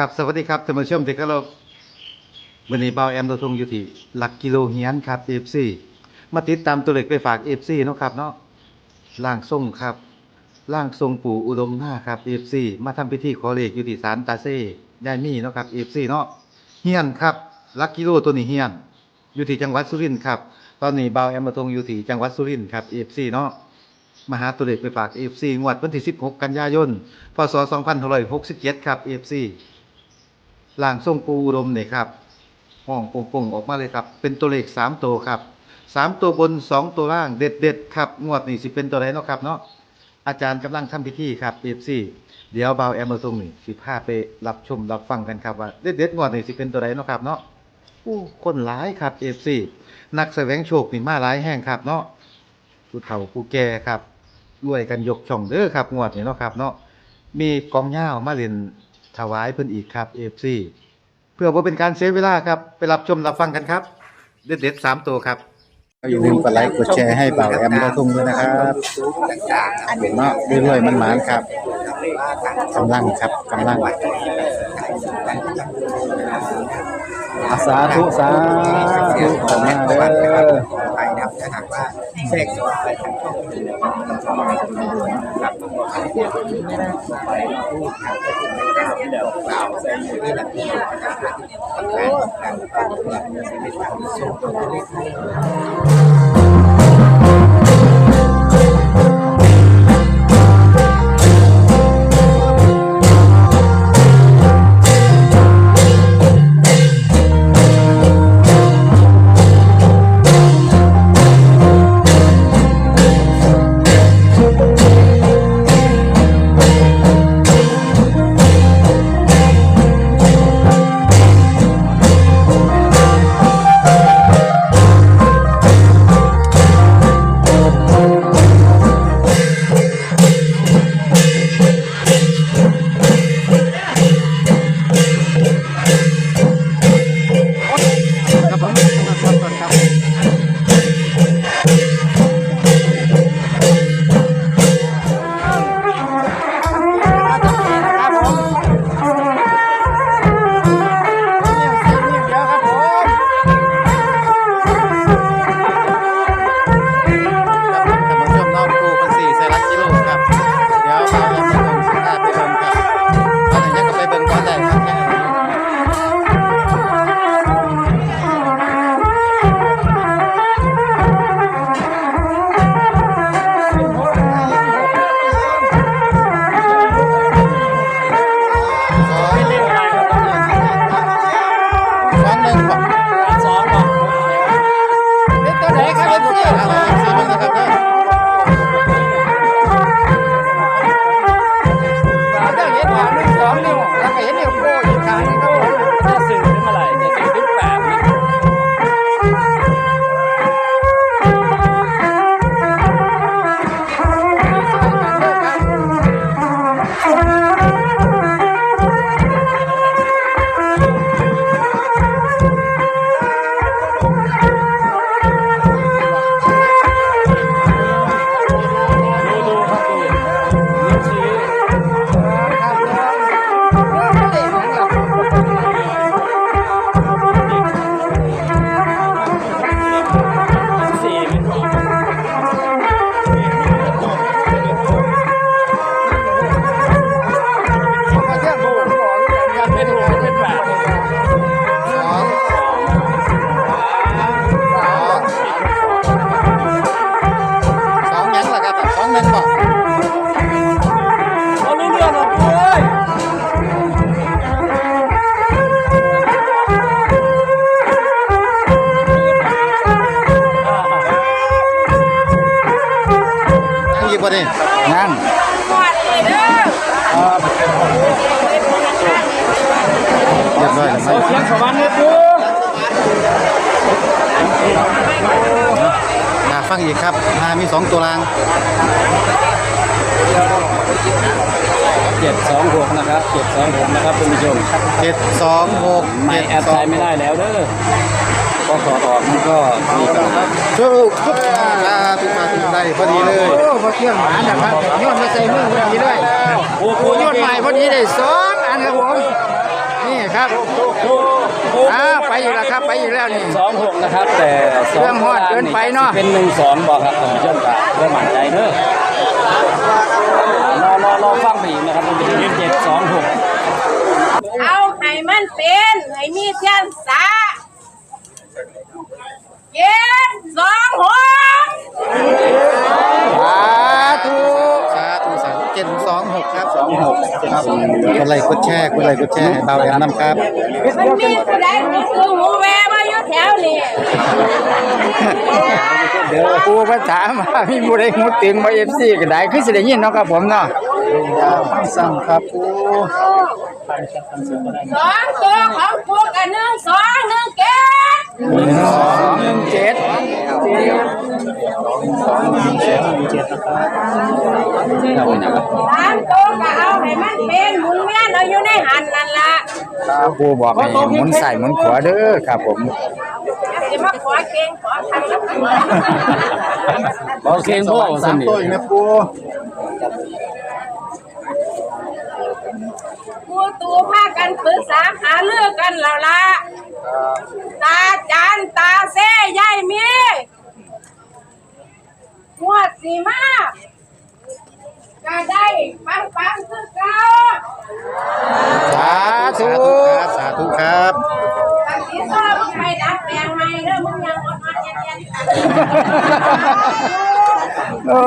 กับสวัสดีครับท่านผู้ชมที่เคารพวันนี้เบาแอมตัวทงอยู่ที่หลักกิโลเฮียนครับ FC มาติดตามตัวเลขไปฝาก FC เนาะครับเนาะล่างทรงครับล่างทรงปู่อุดมหน้าครับ FC มาทำพิธีขอเลขอยู่ที่ศาลตาเซ่ยายมีเนาะครับ FC เนาะเฮียนครับหลักกิโลตัวนี้เฮียน อยู่ที่จังหวัดสุรินทร์ครับตอนนี้เบาแอมมาทงอยู่ที่จังหวัดสุรินทร์ครับ FC เนาะมหาตัวเลขไปฝาก FC งวดวันที่ 16 กันยายนพศ2567ครับ FC ล่างทรงปูอุดมเนี่ยครับห้องโป่งๆออกมาเลยครับ เป็นตัวเลข3ตัวครับ3ตัวบน2ตัวล่างเด็ดๆครับ งวดนี้สิเป็นตัวไหนเนาะครับเนาะอาจารย์กำลังทำพิธีครับ FC เดี๋ยวเบาแอมมาทรงนี่สิพาไปรับชมรับฟังกันครับว่าเด็ดๆงวดนี้สิเป็นตัวไหนเนาะครับเนาะอู้คนหลายครับ FC นักแสวงโชคนี่มาหลายแห่งครับเนาะผู้เฒ่าผู้แก่ครับรวยกันยกช่องเด้อครับงวดนี้เนาะครับเนาะมีกองย่าวมาเล่น ถวายเพิ่นอีกครับ FC เพื่อบ่าเป็นการเสียเวลาครับ ไปรับชมรับฟังกันครับ เด็ดๆ3ตัวครับอย่าลืมกดไลค์กดแชร์ให้เบาแอมเราทุ่งด้วยนะครับเนาะรวยๆมันหมานครับกำลังครับกำลังสาธุสาธุขอมาเด้อ ไปนะครับถ้าหากว่าแทรกซ้อนไปทางช่องอื่นครับต้องบอกให้เดี๋ยวไปพูดครับก็คือในข่าวที่เรากล่าวใส่ที่หลักที่นะครับการการการชีวิตการส่งตัวเลขครับ อ่ามีสองตัวรางเจ็ดสองหกนะครับเจ็ดสองหกนะครับคุณผู้ชมเจ็ดสองหกไม่เจ็ดแอดสอใช้งไม่ได้แล้วเด้อพอถอดออกมันก็มีปัญหาชุบชุบอ่าทุกมาทุกได้พอดีเลยโอ้พอเที่ยงหมานะครับโยนมาใส่มือพอดีด้วยโอ้โหโยนใหม่พอดีได้สองอันครับผมนี่ครับ อ้าวไปอีกแล้วครับ ไปอีกแล้วนี่ สองหกนะครับ แต่สเครื่องฮอดเกินไปเนาะ เป็นหนึ่งสองบอกครับท่านผู้ชมครับเรื่องหมั่นใจเด้อรอรอรอฟังไปอีกนะครับมันเป็นเจ็ดสองหกเอาให้มันเป็นให้มีเทียนสาเจ็ดสองหกสาธุสาธุ หกครับสองหกครับกดไลค์กดแชร์กดไลค์กดแชร์ให้เบาแอมน้ำครับ มันมีผู้ใดมีคือหูแวมาอยู่แถวนี้เดี๋ยวปูภาษามว่ามีผู้ใดหูตึงมาเอฟซีก็ได้คือสิได้ยินเนาะครับผมเนาะสั่งครับปูสองตัวของกูกับหนึ่งสองหนึ่งเจ็ดหนึ่งเจ็ด สามตัวก็เอาให้มันเป็นหมุนเวียนเอาอยู่ในหันนั่นละปูบอกให้หมุนใส่หมุนขวาเด้อครับผมจะมาขอเก่งขอทำแล้วโอเคพวกสนิทนะปูกูตูพากันปรึกษาหาเรื่องกันแล้วล่ะตาจานตาเซ่ยายมีหว ดสีมาก็ได้ปังปังคือเก่าสาธุครับสาธุครับตันนี้ก็มึงไปดัดแปลงใหม่เด้อมึงยังอดอดเย็นเย็นโอ้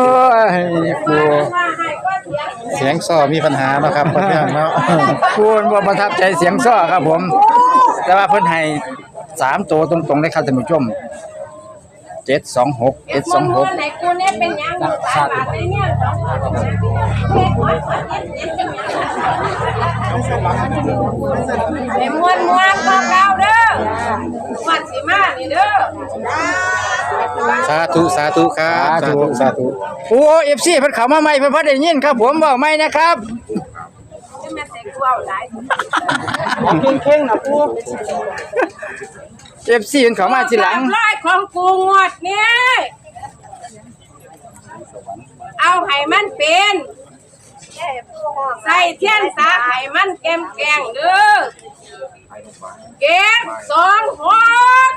ยปูว่าให้ก็เถียงเสียงซ้อมีปัญหาเนาะครับเพื่อนเนาะปูบ่ประทับใจเสียงซ้อครับผม แต่ว่าเพิ่นให้สามตัวตรงๆเลยครับท่านผู้ชม เจ็ดสองหกเจ็ดสองหกกไหนกูเนี่ยเป็นยังอยู่ตาบาดในเนี่ยสองคนเอ็ดร้อยกว่าเย็นเมวนมวนก็เก่าเด้อวัดสีมานี่เด้อสาธุสาธุครับสาธุสาธุโอ้เอฟซีเพิ่นเข้ามาใหม่เพิ่นบ่ได้ยินครับ ผมบอกใหม่นะครับจะแม่แต่กูเข่งๆนะปู เอฟซีเพิ่นเข้ามาทีหลังร้อยของกูงวดนี่เอาให้มันเป็นใส่เทียนสาให้มันแกมแกงเด้อเก็บสองหก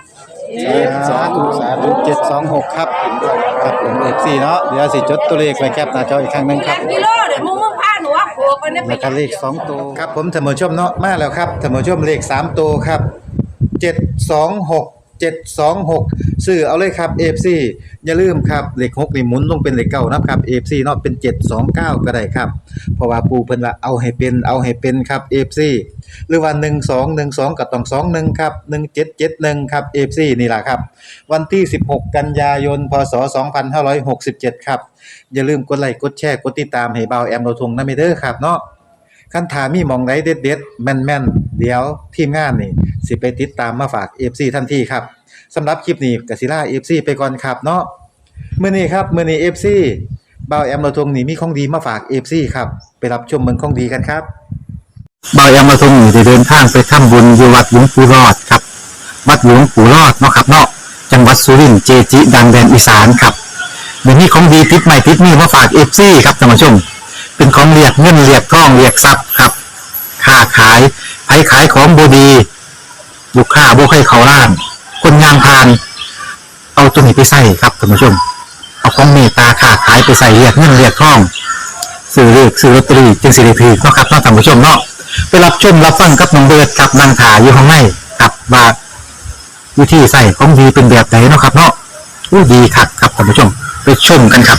สาธุสาธุเจ็ดสองหกครับครับผมเอฟซีเนาะเดี๋ยวสิจดตัวเลขไว้แคปหน้าจออีกครั้งหนึงคแล้รับวกิโลเดี๋ยวมึงมึงพาหนูว่าโขกกันเนี่ยไป แล้วก็เลขสองตัวครับผมท่านผู้ชมเนาะมาแล้วครับท่านผู้ชมเลขสามตัวครับ เจ็ดสองหกเจ็ดสองหกซื้อเอาเลยครับ FC อย่าลืมครับเหลขหกนี่หมุนลงเป็นเหลขเก้านะครับ FC เนาะเป็นเจ็ดสองเก้าก็ได้ครับ เพราะว่าปูเพิ่นว่าเอาให้เป็นเอาให้เป็นครับ FC หรือว่า1 2 1 2กับต้อง2 1ครับ1771ครับ FC นี่ล่ะครับ วันที่16กันยายนพศ2567ครับ อย่าลืมกดไลค์กดแชร์กดติดตามให้เบาแอมเราทงนะเมเด้อครับเนาะ คันถามีมองไหนเด็ดๆแม่นเดี๋ยวทีมงานนี่สิไปติดตามมาฝาก FC ทันทีครับสำหรับคลิปนี้กสิล่า FC ไปก่อนครับเนาะมื้อนี้ครับมื้อนี้ FC เบาแอมเราทงนี่มีของดีมาฝาก FC ครับไปรับชมเมืองของดีกันครับบายามาทงอยู่ได้เดินทางไปทำบุญอยู่วัดหลวงปู่รอดครับ วัดหลวงปู่รอดเนาะครับเนาะจังหวัดสุรินทร์เจจิดังแดนอีสานครับเดี๋ยวนี้ของดีติดใหม่ติดนี่มาฝากเอฟซีครับท่านผู้ชม เป็นของเรียกเงินเรียกทองเรียกทรัพย์ครับค้าขายไผขายของบดีลูกค้าบ่ให้เขาล้าน คนงานพาน เอาตัวนี้ไปใส่ครับท่านผู้ชม เอาของเมตตาค้าขายไปใส่เรียกเงินเรียกทองซื้อเลขซื้อลอตเตอรี่จึงสิริพีเนาะครับเนาะท่านผู้ชมเนาะไปรับชมรับฟังกับน้องเบิร์ดกับนางถาอยู่ข้างในกับว่าวิธีใส่ของดีเป็นแบบไหนเนาะครับ เนาะอู้ดีคักครับท่านผู้ชม ไปชมกันครับ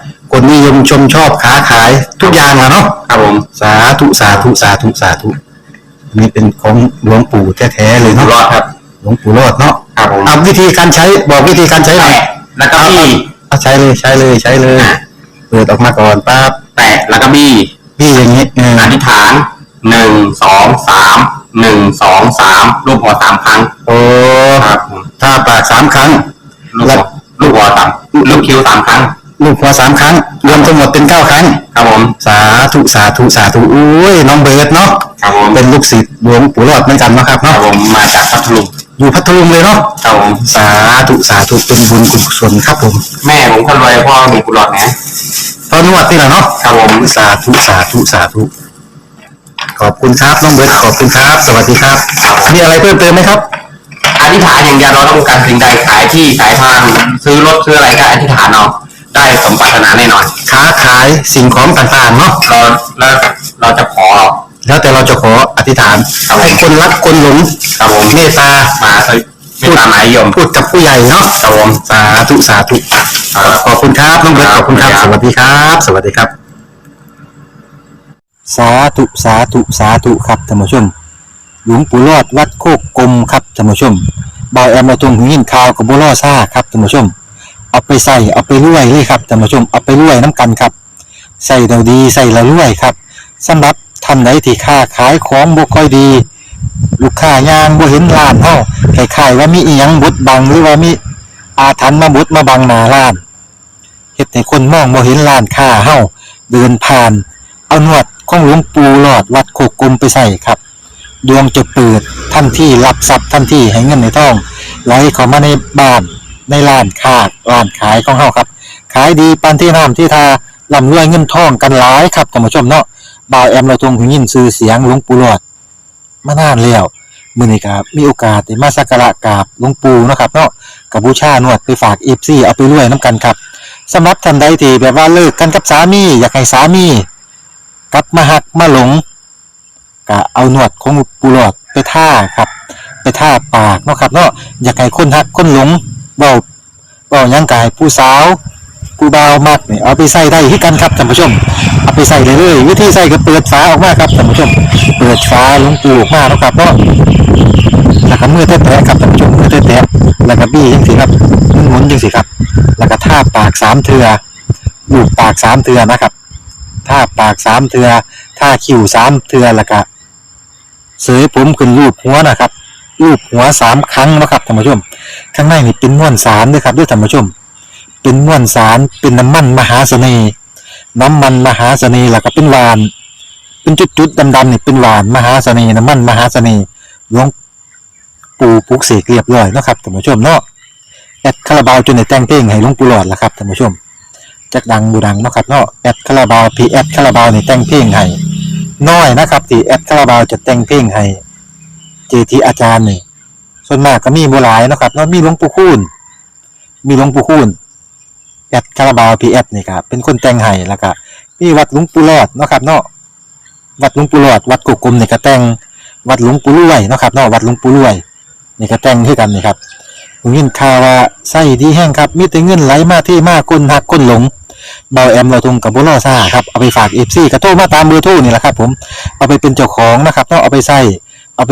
คนนิยมชมชอบค้าขายทุกอย่างอะเนาะครับผมสาธุสาธุสาธุสาธุอันนี้เป็นของหลวงปู่แท้ๆเลยอยู่เนาะรอดครับ หลวงปู่รอดเนาะครับผมเอาวิธีการใช้บอกวิธีการใช้หน่อยแตะแล้วก็บี้เอาใช้เลยใช้เลยใช้เลยเปิดออกมาก่อนปั๊บแตะแล้วก็บี้พี่อย่างนี้เอออธิษฐานหนึ่งสองสามหนึ่งสองสามรูปหัวสามครั้งโอ้ครับผมถ้าปากสามครั้ง ลูกหัวลูกหัวสามลูกคิ้วสามครั้ง ลูกหัวสามครั้ง รวมทั้งหมดเป็นเก้าครั้ง ครับผม สาธุสาธุสาธุอุ้ยน้องเบิร์ดเนาะครับผมเป็นลูกศิษย์หลวงปู่รอดเหมือนกันเนาะครับครับเนาะผมมาจากพัทลุงอยู่พัทลุงเลยเนาะครับผมสาธุสาธุเป็นบุญกุศลครับผมแม่ผมคนรวยพ่อมีกุหลาบนะตอนนวดนี่แหละเนาะครับผมสาธุสาธุสาธุขอบคุณครับน้องเบิร์ดขอบคุณครับ สวัสดีครับ มีอะไรเพิ่มเติมไหมครับ อธิษฐานอย่างเดียวเราต้องการสิ่งใดขายที่ขายทาง ซื้อรถซื้ออะไรก็อธิษฐานเอา ได้สมปรารถนาแน่นอนค้าขายสิ่งของต่างๆเนาะเราแล้วเราจะขอ แล้วแต่เราจะขออธิษฐานครับผม ให้คนรักคนหลงครับผมเมตตามาสวิไม่ตามหมายยมพูดกับผู้ใหญ่เนาะครับผมสาธุสาธุขอบคุณครับน้องเบิร์ตขอบคุณครับสวัสดีครับ สวัสดีครับ สาธุสาธุสาธุครับท่านผู้ชม หลวงปู่รอดวัดโคกกลมครับท่านผู้ชมบอยแอมมาตรงหูยินข่าวกับบัวล่อซ่าครับท่านผู้ชม เอาไปใส่เอาไปรวยเลยครับท่านผู้ชมเอาไปรวยน้ำกันครับใส่เราดีใส่เรารวยครับสำหรับท่านใดที่ค้าขายของบ่ค่อยดี ลูกค้ายางบ่เห็นร้านเฮาคล้ายๆว่ามีอีหยังบดบังหรือว่ามีอาถรรพ์มาบดมาบังหน้าร้านเฮ็ดให้คนมองบ่เห็นร้านค้าเฮาเดินผ่าน เอานวดของหลวงปู่หลอดวัดโคกกลมไปใส่ครับ ดวงจะเปิดทันที่รับทรัพย์ทันที่ให้เงินในท้องไหลเข้ามาในบ้าน ในร้านค้าร้านขายของเฮาครับ ขายดีปานที่น้ำที่ทาร่ำรวยเงินทองกันหลายครับท่านผู้ชมเนาะบ่าวแอมเราทรงหูยินชื่อเสียงหลวงปู่หลอดมานานแล้วมื้อนี้ก็มีโอกาสได้มาสักการะกราบหลวงปู่เนาะครับเนาะกับบูชานวดไปฝาก FC เอาไปรวยนํกันครับสำหรับท่านใดที่แบบว่าเลิกกันกับสามีอยากให้สามีกลับมาหักมาหลงก็เอาหนวดของปูหลอดไปท่าครับ ไปท่าปากเนาะครับเนาะอยากให้คนหักคนหลง เบาเบายังกายผู้สาวผู้บ่าวมักนี่ยเอาไปใส่ได้ที่กันครับท่านผู้ชม เอาไปใส่เลยเลยวิธีใส่ก็เปิดฝาออกมาครับท่านผู้ชม เปิดฝาลงปูออกมาเนาะครับเนาะแล้วก็มือแตะๆครับท่านผู้ชมมือแตะๆแล้วก็บี้จังสิครับหมุนๆจังสิครับ แล้วก็ท่าปากสามเทือลูบปากสามเทือนะครับท่าปากสามเทือท่าคิ้วสามเทือแล้วก็เสยผมขึ้นรูปหัวนะครับ รูปหัวสามครั้งนะครับท่านผู้ชม ข้างในนี่เป็นม้วนสารด้วยครับด้วยท่านผู้ชม เป็นม้วนสารเป็นน้ำมันมหาเสน่ห์น้ำมันมหาเสน่ห์แล้วก็เป็นหวาน เป็นจุดๆดำๆนี่เป็นหวานมหาเสน่ห์น้ำมันมหาเสน่ห์หลวงปู่ปุกเสกเรียบร้อยนะครับท่านผู้ชมเนาะแอดคาราบาวจนในแต่งเพลงให้หลวงปู่หลอดละครับท่านผู้ชมจักดังบูดังนะครับเนาะแอดคาราบาวพีแอดคาราบาวนี่แต่งเพลงให้น้อยนะครับที่แอดคาราบาวจะแต่งเพลงให้ เจทีอาจารย์นี่ส่วนมากก็มีบ่หลายนะครับเนาะมีหลวงปู่คูณมีหลวงปู่คูณแอดคาราบาวพีแอดนี่ครับเป็นคนแต่งให้แล้วก็มีวัดหลวงปู่รอดนะครับเนาะวัดหลวงปู่รอด วัดกุกกลมนี่ก็แต่งวัดหลวงปู่รวยนะครับเนาะวัดหลวงปู่รวยนี่ก็แต่งคือกันนี่ครับผมยินข่าวว่าไส้ดีแห้งครับมีแต่เงินไหลมาที่มากคนหักคนหลงเบาแอมเราทงกับบุรอซ่าครับเอาไปฝากเอฟซีกระโทรมาตามเบอร์โทรนี่แหละครับผมเอาไปเป็นเจ้าของนะครับต้องเอาไปใส่เอาไป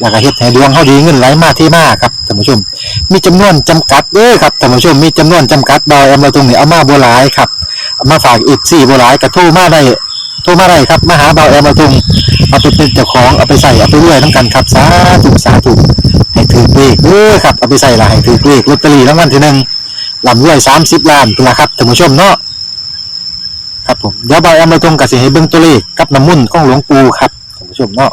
แล้วก็เฮ็ดให้ดวงเฮาดีเงินไหลมาที่มาครับท่านผู้ชม มีจำนวนจำกัดเด้อครับท่านผู้ชมมีจำนวนจำกัดดอยเอามาตรงนี้เอามาบ่หลายครับมาฝากอีก4บ่หลายก็โทรมาได้โทรมาได้ครับมาหาเบาแอมมาตรงเอาไปเป็นเจ้าของเอาไปใส่เอาไปรวยนํกันครับสาธุสาธุให้ถือเลขเด้อครับเอาไปใส่ละให้ถือเลขลอตเตอรี่รางวัลที่หนึ่งลำรวยสามสิบล้านเป็นละครับท่านผู้ชมเนาะครับผมเดี๋ยวบอยเอามาตรงกับสิให้เบิ่งตัวเลขกับน้ำมุ่นของหลวงปู่ครับท่านผู้ชมเนาะ